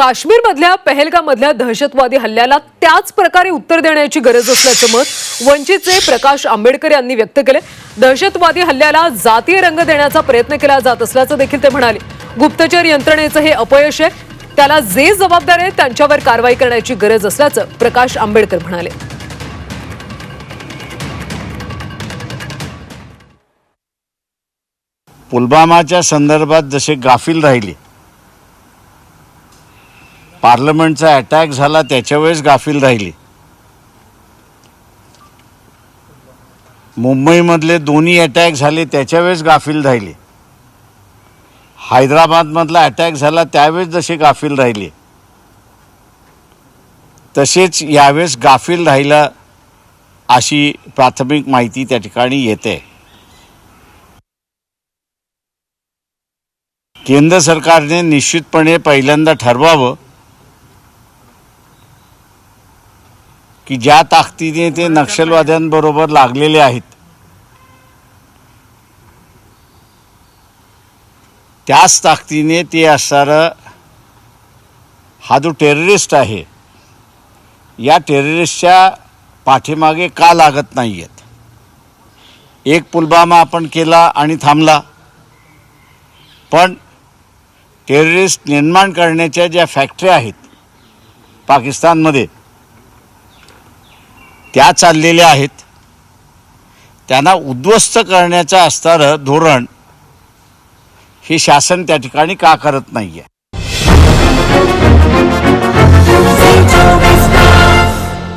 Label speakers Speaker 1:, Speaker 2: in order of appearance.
Speaker 1: काश्मीरमधल्या पहलगामधल्या दहशतवादी हल्ल्याला त्याच प्रकारे उत्तर देण्याची गरज असल्याचं मत वंचितचे प्रकाश आंबेडकर यांनी व्यक्त केले दहशतवादी हल्ल्याला जातीय रंग देण्याचा प्रयत्न केला जात असल्याचं देखील ते म्हणाले. गुप्तचर यंत्रणेचं हे अपयश आहे. त्याला जे जबाबदार आहेत त्यांच्यावर कारवाई करण्याची गरज असल्याचं प्रकाश आंबेडकर म्हणाले.
Speaker 2: पुलवामाच्या संदर्भात जसे गाफील राहिले पार्लमेंटचा अटॅक झाला त्याच्यावेळेस गाफील राहिली. मुंबईमधले दोन्ही अटॅक झाले त्याच्यावेळेस गाफील राहिली. हैदराबादमधला अटॅक झाला त्यावेळेस जसे गाफील राहिले. तसेच यावेळेस गाफील राहिला अशी प्राथमिक माहिती त्या ठिकाणी येते. केंद्र सरकारने निश्चितपणे पहिल्यांदा ठरवावं की ज्या ताकदीने ते नक्षलवाद्यांबरोबर लागलेले आहेत. त्याच ताकदीने ते असणारं हा जो टेररिस्ट आहे या टेररिस्टच्या पाठीमागे का लागत नाही आहेत एक पुलवामा आपण केला आणि थांबला. पण टेररिस्ट निर्माण करण्याच्या ज्या फॅक्टऱ्या आहेत पाकिस्तानमध्ये त्या चाललेल्या आहेत. त्यांना उद्ध्वस्त करण्याचं असणारं धोरण हे शासन त्या ठिकाणी का करत नाही आहे